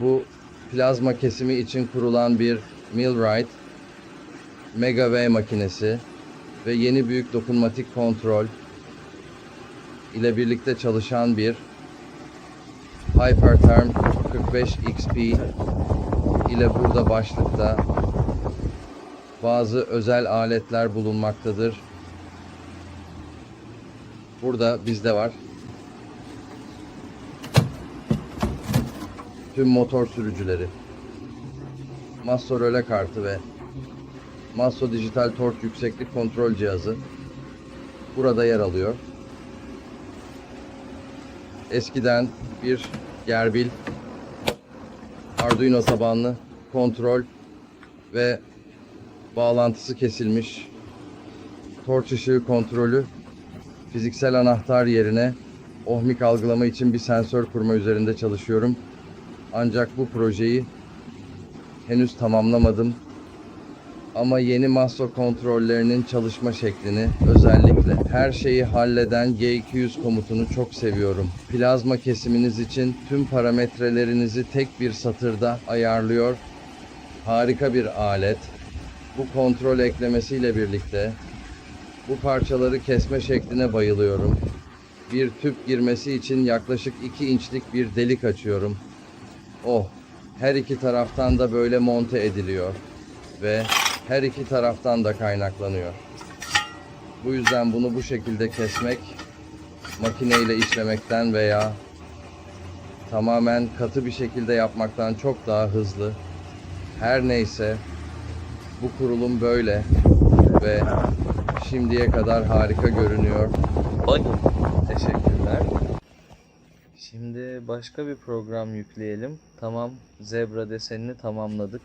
Bu plazma kesimi için kurulan bir Millwright Mega V makinesi ve yeni büyük dokunmatik kontrol ile birlikte çalışan bir Hyperterm 45 XP ile burada başlıkta bazı özel aletler bulunmaktadır. Burada bizde var. Tüm motor sürücüleri. Masso röle kartı ve Masso dijital tork yükseklik kontrol cihazı burada yer alıyor. Eskiden bir gerbil Arduino tabanlı kontrol ve bağlantısı kesilmiş torç ışığı kontrolü fiziksel anahtar yerine ohmik algılama için bir sensör kurma üzerinde çalışıyorum. Ancak bu projeyi henüz tamamlamadım. Ama yeni master kontrollerinin çalışma şeklini özellikle her şeyi halleden G200 komutunu çok seviyorum. Plazma kesiminiz için tüm parametrelerinizi tek bir satırda ayarlıyor. Harika bir alet. Bu kontrol eklemesiyle birlikte bu parçaları kesme şekline bayılıyorum. Bir tüp girmesi için yaklaşık 2 inçlik bir delik açıyorum. Oh, her iki taraftan da böyle monte ediliyor ve her iki taraftan da kaynaklanıyor. Bu yüzden bunu bu şekilde kesmek makineyle işlemekten veya tamamen katı bir şekilde yapmaktan çok daha hızlı. Her neyse bu kurulum böyle ve şimdiye kadar harika görünüyor. Ay, teşekkürler. Şimdi başka bir program yükleyelim. Tamam, zebra desenini tamamladık.